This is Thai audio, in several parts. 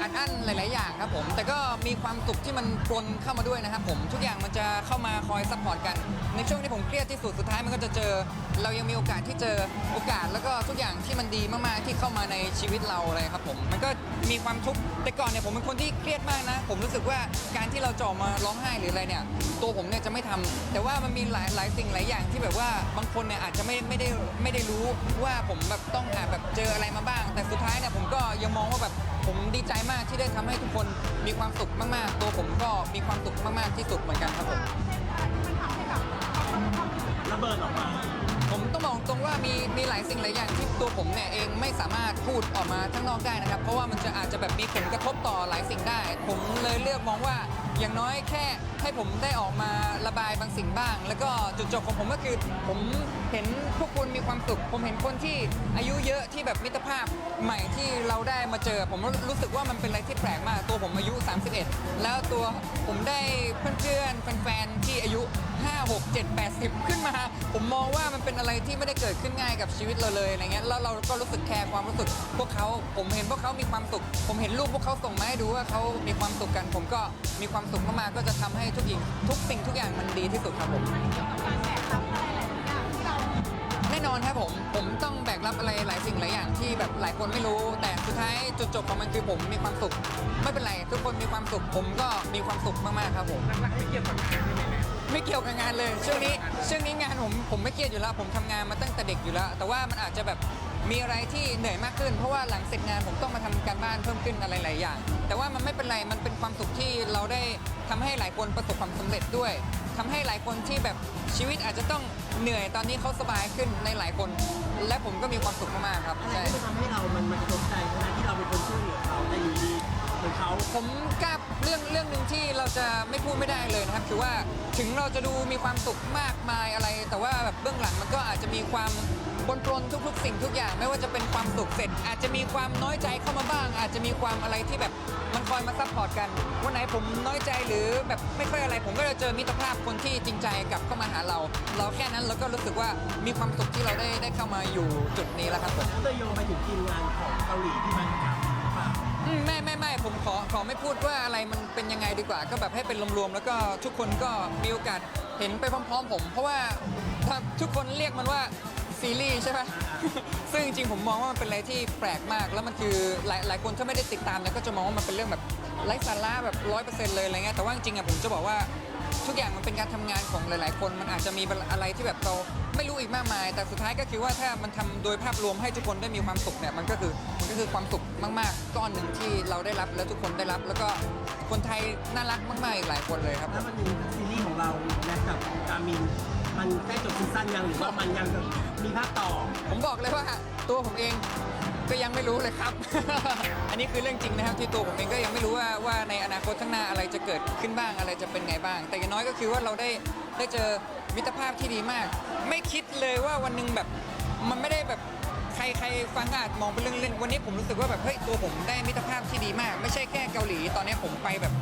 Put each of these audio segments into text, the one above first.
อัดอั้นหลาย ๆ อย่างครับผม แต่ก็มีความสุขที่มันปนเข้ามาด้วยนะครับผม ทุกอย่างมันจะเข้ามาคอยซัพพอร์ตกัน ในช่วงที่ผมเครียดที่สุด สุดท้ายมันก็จะเจอ เรายังมีโอกาสที่เจอโอกาสแล้วก็ทุกอย่างที่มันดีมาก ๆ ที่เข้ามาในชีวิตเราเลยครับผม มันก็มีความทุกข์ แต่ก่อนเนี่ยผมเป็นคนที่เครียดมากนะ ผมรู้สึกว่าการที่เราจะอมาร้องไห้หรืออะไรเนี่ย ตัวผมเนี่ยจะไม่ทำแต่ว่ามันมีหลายหลายสิ่งหลายอย่างที่แบบว่าบางคนเนี่ยอาจจะไม่ไม่ได้ไม่ได้รู้ว่าผมแบบต้องอาแบบเจออะไรมาบ้าง แต่สุดท้ายเนี่ยผมก็ยังมองว่าแบบผมดีใจมากที่ได้ทำให้ทุกคนมีความสุขมากๆ ตัวผมก็มีความสุขมากๆที่สุดเหมือนกันครับผมระเบิดออกมา ผมต้องบอกตรงว่ามีมีหลายสิ่งหลายอย่างที่ตัวผมเนี่ยเองไม่สามารถพูดออกมาข้างนอกได้นะครับ เพราะว่ามันจะอาจจะแบบมีผลกระทบต่อหลายสิ่งได้ ผมเลยเลือกมองว่า อย่างน้อยแค่ให้ผมได้ออกมาระบายบางสิ่งบ้าง แล้วก็จุดจบของผมก็คือ ผมเห็นพวกคุณมีความสุข ผมเห็นคนที่อายุเยอะที่แบบมิตรภาพใหม่ที่เราได้มาเจอ ผมรู้สึกว่ามันเป็นอะไรที่แปลกมาก ตัวผมอายุ 31 แล้วตัวผมได้เพื่อนๆแฟนๆที่อายุ 5 6 7 8 10ขึ้นมา ผมมองว่ามันเป็นอะไรที่ไม่ได้เกิดขึ้นง่ายกับชีวิตเราเลยอะไรเงี้ยแล้วเราก็รู้สึกแคร์ความรู้สึก พวกเขาผมเห็นพวกเขามีความสุข ผมเห็นรูปพวกเขาส่งมาให้ดูว่าเขามีความสุขกัน ผมก็มีความสุขมากๆก็จะทำให้ทุกอย่างทุกสิ่งทุกอย่างมันดีที่สุดครับผมแน่นอนครับผม ผมต้องแบกรับอะไรหลายสิ่งหลายอย่างที่แบบหลายคนไม่รู้ แต่สุดท้ายจุดจบของมันคือผมมีความสุข ไม่เป็นไรทุกคนมีความสุข ผมก็มีความสุขมากๆครับผมหลักๆไม่เกี่ยวกับงานใช่ไหมแม่ไม่เกี่ยวกับงานเลยช่วงนี้ช่วงนี้งานผมผมไม่เครียดอยู่แล้ว ผมทำงานมาตั้งแต่เด็กอยู่แล้ว แต่ว่ามันอาจจะแบบ มีอะไรที่เหนื่อยมากขึ้น เพราะว่าหลังเสร็จงานผมต้องมาทำการบ้านเพิ่มขึ้นอะไรหลายอย่าง แต่ว่ามันไม่เป็นไร มันเป็นความสุขที่เราได้ทำให้หลายคนประสบความสำเร็จด้วยทำให้หลายคนที่แบบชีวิตอาจจะต้องเหนื่อยตอนนี้เขาสบายขึ้นในหลายคน และผมก็มีความสุขมากๆครับอะไรใช่ที่มันทำให้เรา มันมันกระทบใจทั้งที่เราเป็นคนช่วยเหลือเขาแต่อยู่ดีเหมือนเขาผมกล้าเรื่องเรื่องหนึ่งที่เราจะไม่พูดไม่ได้เลยนะครับ คือว่าถึงเราจะดูมีความสุขมากมายอะไร แต่ว่าแบบเบื้องหลังมันก็อาจจะมีความ ปนปนทุกๆ สิ่งทุกอย่างไม่ว่าจะเป็นความสุขเสร็จ อาจจะมีความน้อยใจเข้ามาบ้าง อาจจะมีความอะไรที่แบบมันคอยมาซัพพอร์ตกันวันไหนผมน้อยใจหรือแบบไม่ค่อยอะไร ผมก็จะเจอมิตรภาพคนที่จริงใจกลับเข้ามาหาเรา เราแค่นั้นเราก็รู้สึกว่ามีความสุขที่เราได้ได้เข้ามาอยู่จุดนี้แล้วครับผมแล้วเลยโยงไปถึงทีมงานของเกาหลีที่มันทำหรือเปล่าอืมไม่ไม่ไม่ผมขอขอไม่พูดว่าอะไรมันเป็นยังไงดีกว่า ก็แบบให้เป็นรวมๆแล้วก็ทุกคนก็มีโอกาสเห็นไปพร้อมๆ ผม เพราะว่าถ้าทุกคนเรียกมันว่า ซีรีส์ใช่ปะซึ่งจริงๆผมมองว่ามันเป็นอะไรที่แปลกมาก แล้วมันคือหลายหลายคนถ้าไม่ได้ติดตามเนี่ยก็จะมองว่ามันเป็นเรื่องแบบไร้สาระแบบร้อยเปอร์เซ็นต์เลยอะไรเงี้ย แต่ว่าจริงๆอะผมจะบอกว่าทุกอย่างมันเป็นการทำงานของหลาย ๆ คน มันอาจจะมีอะไรที่แบบเราไม่รู้อีกมากมาย แต่สุดท้ายก็คือว่าถ้ามันทำโดยภาพรวมให้ทุกคนได้มีความสุขเนี่ย มันก็คือมันก็คือความสุขมาก ๆ ก้อนหนึ่งที่เราได้รับและทุกคนได้รับ แล้วก็คนไทยน่ารักมากๆอีกหลายคนเลยครับ แล้วมันมีซีรีส์ของเราและกับกามิน มันใกล้จบซีซั่นยังหรือว่ามันยังมีภาคต่อ ผมบอกเลยว่าตัวผมเองก็ยังไม่รู้เลยครับ อันนี้คือเรื่องจริงนะครับที่ตัวผมเองก็ยังไม่รู้ว่าว่าในอนาคตข้างหน้าอะไรจะเกิดขึ้นบ้างอะไรจะเป็นไงบ้าง แต่อย่างน้อยก็คือว่าเราได้ได้เจอมิตรภาพที่ดีมาก ไม่คิดเลยว่าวันหนึงแบบมันไม่ได้แบบใครใครฟังก็อาจมองเป็นเรื่องเล่นวันนี้ผมรู้สึกว่าแบบเฮ้ยตัวผมได้มิตรภาพที่ดีมาก ไม่ใช่แค่เกาหลี ตอนนี้ผมไปแบบ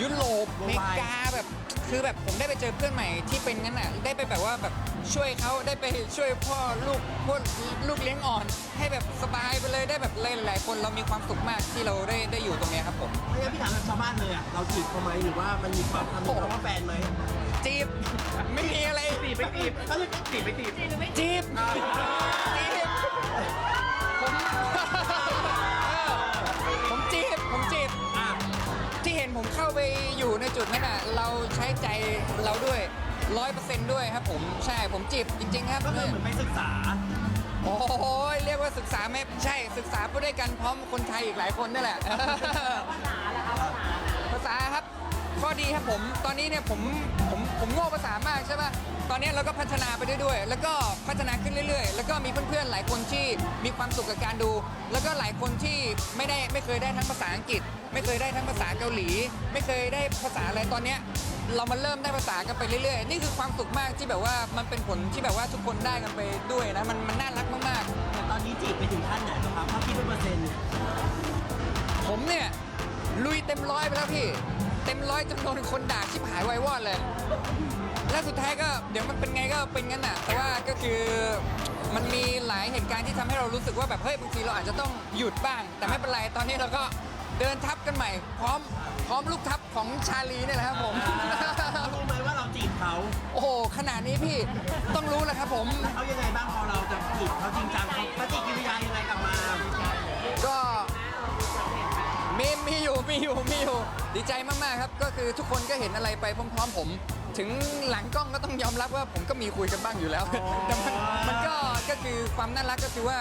ยุโรปอเมริกาแบบ คือแบบผมได้ไปเจอเพื่อนใหม่ที่เป็นงั้นอะได้ไปแบบว่าแบบช่วยเขาได้ไปช่วยพ่อลูกพวกลูกเลี้ยงอ่อน ให้แบบสบายไปเลยได้แบบหลายๆคนเรามีความสุขมากที่เราได้ได้อยู่ตรงเนี้ยครับผมไม่งั้นพี่ถามแบบชาวบ้านเลยอะเราจีบเขาไหมหรือว่ามันมีความทำมีคำว่าแฟนไหมจีบไม่มีอะไรตีไปตีบเขาเลยตีไปตีบจีบจีบ จุดนั้นอะเราใช้ใจเราด้วยร้อยเปอร์เซ็นต์ด้วยครับผมใช่ผมจีบจริง ๆ ครับก็คือเหมือนไปศึกษา โอ้โหเรียกว่าศึกษาไม่ใช่ศึกษาไปด้วยกันพร้อมคนไทยอีกหลายคนนี่แหละภาษาครับข้อดีครับผมตอนนี้เนี่ยผมผมผมโง่ภาษามากใช่ป่ะตอนนี้เราก็พัฒนาไปเรื่อยๆแล้วก็พัฒนาขึ้นเรื่อย ๆ แล้วก็มีเพื่อนๆหลายคนที่มีความสุขกับการดู แล้วก็หลายคนที่ไม่ได้ไม่เคยได้ทั้งภาษาอังกฤษ ไม่เคยได้ทั้งภาษาเกาหลี ไม่เคยได้ภาษาอะไรตอนเนี้ยเรามาเริ่มได้ภาษากันไปเรื่อยๆ นี่คือความสุขมากที่แบบว่ามันเป็นผลที่แบบว่าทุกคนได้กันไปด้วยนะมันมันน่ารักมากๆแต่ตอนนี้จีบไปถึงขั้นไหนแล้วครับถ้าคิดเป็นเปอร์เซ็นต์เนี่ยผมเนี่ยลุยเต็มร้อยไปแล้วพี่ เต็มร้อยจำนวนคนด่าชิบหายไวายวอดเลย แล้วสุดท้ายก็เดี๋ยวมันเป็นไงก็เป็นงั้นน่ะ แต่ว่าก็คือมันมีหลายเหตุการณ์ที่ทำให้เรารู้สึกว่าแบบเฮ้ยบางทีเราอาจจะต้องหยุดบ้าง แต่ไม่เป็นไรตอนนี้เราก็ เดินทับกันใหม่ พร้อมพร้อมลูกทับของชาลีเนี่ยแหละครับผม เขารู้ไหมว่าเราจีบเขาโอ้โหขนาดนี้พี่ต้องรู้แล้วครับผม เขายังไงบ้างพอเราจะจีบเขาจริงจังเขาปฏิกิริยายังไงกลับมาก็มีมีอยู่มีอยู่มีอยู่ดีใจมาก ๆ ครับ ก็คือทุกคนก็เห็นอะไรไปพร้อม ๆ ผม ถึงหลังกล้องก็ต้องยอมรับว่าผมก็มีคุยกันบ้างอยู่แล้ว แต่มันมันก็ก็คือความน่ารักก็คือว่า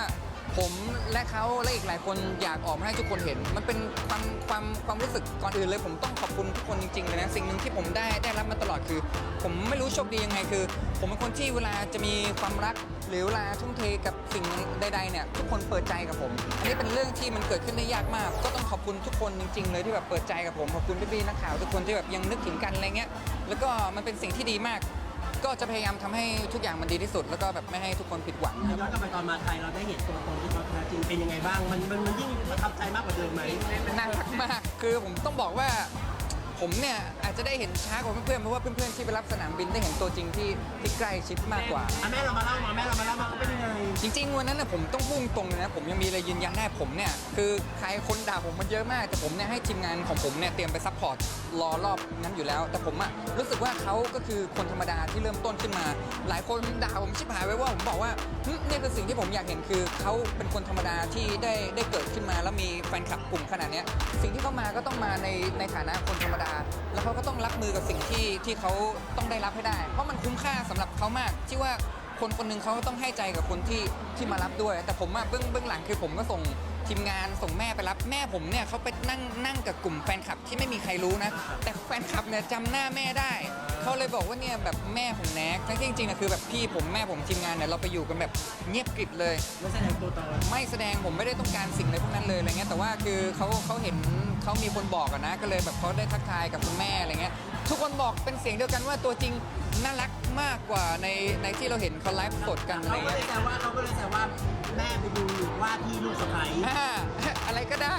ผมและเขาและอีกหลายคนอยากออกมาให้ทุกคนเห็น มันเป็นความความความรู้สึกก่อนอื่นเลย ผมต้องขอบคุณทุกคนจริงๆเลยนะ สิ่งหนึ่งที่ผมได้ได้รับมาตลอดคือ ผมไม่รู้โชคดียังไงคือ ผมเป็นคนที่เวลาจะมีความรัก หรือเวลาทุ่มเทกับสิ่งใดๆเนี่ยทุกคนเปิดใจกับผม อันนี้เป็นเรื่องที่มันเกิดขึ้นได้ยากมาก ก็ต้องขอบคุณทุกคนจริง ๆ เลยที่แบบเปิดใจกับผมขอบคุณพี่ๆนักข่าวทุกคนที่แบบยังนึกถึงกันอะไรเงี้ยแล้วก็มันเป็นสิ่งที่ดีมาก ก็จะพยายามทำให้ทุกอย่างมันดีที่สุด แล้วก็แบบไม่ให้ทุกคนผิดหวังครับ ย้อนกลับไปตอนมาไทยเราได้เห็นตัวตนที่เขาแท้จริงเป็นยังไงบ้าง มันมันมันยิ่งประทับใจมากกว่าเดิมไหมน่ารักมาก คือผมต้องบอกว่า ผมเนี่ยอาจจะได้เห็นช้ากว่าเพื่อนๆเพราะว่าเพื่อนๆที่ไปรับสนามบินได้เห็นตัวจริงที่ที่ใกล้ชิดมากกว่า อะแม่เรามาเล่ามาแม่เรามาเล่ามาเขาเป็นยังไงจริงๆวันนั้นนะผมต้องพุ่งตรงเลยนะผมยังมีอะไรยืนยันได้ผมเนี่ยคือใครคนด่าผมมันเยอะมาก แต่ผมเนี่ยให้ทีมงานของผมเนี่ยเตรียมไปซัพพอร์ตรอรอบนั้นอยู่แล้ว แต่ผมอะรู้สึกว่าเขาก็คือคนธรรมดาที่เริ่มต้นขึ้นมา หลายคนด่าผมชิบหายไว้ว่าผมบอกว่าหึเนี่ยคือสิ่งที่ผมอยากเห็นคือเขาเป็นคนธรรมดาที่ได้ได้เกิดขึ้นมา แล้วมีแฟนคลับกลุ่มขนาดเนี้ยสิ่งที่เขามาก็ต้องมาในในฐานะคนธรรมดาแล้ว เขาก็ต้องรับมือกับสิ่งที่ที่เขาต้องได้รับให้ได้ เพราะมันคุ้มค่าสำหรับเขามาก ที่ว่าคนคนหนึ่งเขาก็ต้องให้ใจกับคนที่ที่มารับด้วย แต่ผมอะเบื้องเบื้องหลังคือผมก็ส่งทีมงานส่งแม่ไปรับแม่ผมเนี่ยเขาไปนั่งนั่งกับกลุ่มแฟนคลับที่ไม่มีใครรู้นะ แต่แฟนคลับเนี่ยจำหน้าแม่ได้ เขาเลยบอกว่าเนี่ยแบบแม่ของแน็กทั้งที่จริงๆนะคือแบบพี่ผมแม่ผมทีมงานเนี่ยเราไปอยู่กันแบบเงียบกริบเลย ไม่แสดงตัวตนไม่แสดงผมไม่ได้ต้องการสิ่งอะไรพวกนั้นเลยอะไรเงี้ยแต่ว่าคือเขาเขาเห็นเขามีคนบอกอะนะ ก็เลยแบบเขาได้ทักทายกับคุณแม่อะไรเงี้ยทุกคนบอกเป็นเสียงเดียวกันว่าตัวจริงน่ารักมากกว่าในในที่เราเห็นเขาไลฟ์สดกันอะไรเราก็เงี้ยเลยแต่ว่าเราก็เลยแต่ว่าแม่ไปดูว่าที่ลูกสะใภ้อ่าอะไรก็ได้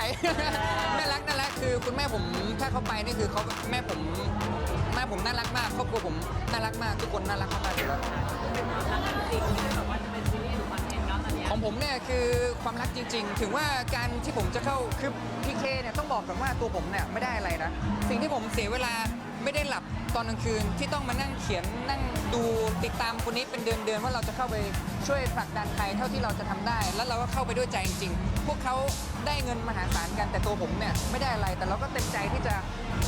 น่ารักน่ารักคือคุณแม่ผมถ้าเขาไปนี่คือเขาแม่ผมแม่ผมน่ารักมากครอบครัวผมน่ารักมากทุกคนน่ารักมากๆอยู่แล้วของผมเนี่ยคือความรักจริง ๆ ถึงว่าการที่ผมจะเข้าคือพีเคเนี่ยต้องบอกก่อนว่าตัวผมเนี่ยไม่ได้อะไรนะสิ่งที่ผมเสียเวลา ไม่ได้หลับตอนกลางคืนที่ต้องมานั่งเขียนนั่งดูติดตามคนนี้เป็นเดือนๆว่าเราจะเข้าไปช่วยผลักดันใครเท่าที่เราจะทำได้ แล้วเราก็เข้าไปด้วยใจจริงๆ พวกเขาได้เงินมหาศาลกันแต่ตัวผมเนี่ยไม่ได้อะไรแต่เราก็เต็มใจที่จะ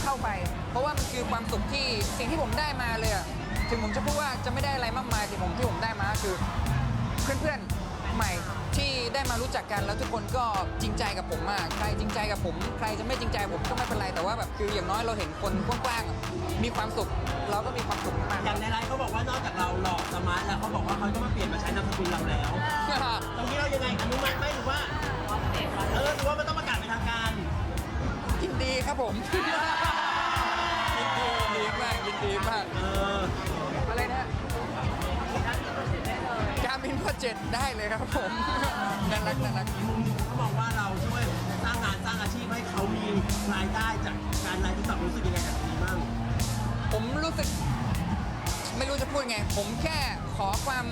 เข้าไป เพราะว่ามันคือความสุขที่สิ่งที่ผมได้มาเลยถึงผมจะพูดว่าจะไม่ได้อะไรมากมายแต่ผมที่ผมได้มาคือ เพื่อนๆ มารู้จักกันแล้วทุกคนก็จริงใจกับผมมาก ใครจริงใจกับผม ใครจะไม่จริงใจกับผมก็ไม่เป็นไรแต่ว่าแบบคืออย่างน้อยเราเห็นคนกว้างๆมีความสุข เราก็มีความสุขมากอย่างในไลฟ์เขาบอกว่านอกจากเราหล่อสมาร์ทแล้วเขาบอกว่าเขาก็มาเปลี่ยนมาใช้นามสกุลเราแล้วตรงนี้เรายังไงอนุมัติไหมหรือว่าเออหรือว่ามันต้องประกาศเป็นทางการยินดีครับผม เจ็ดได้เลยครับผมน่ารักน่ารักอีกมุมหนึงเขาบอกว่าเราช่วยสร้างงานสร้างอาชีพให้เขามีรายได้จากการไลฟ์ที่แบบรู้สึกยังไงกับตรงนี้บ้างผมรู้สึก ไม่รู้จะพูดไง ผมแค่ขอความ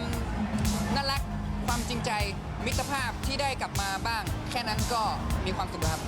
น่ารักความจริงใจมิตรภาพที่ได้กลับมาบ้าง แค่นั้นก็มีความสุขแล้วครับ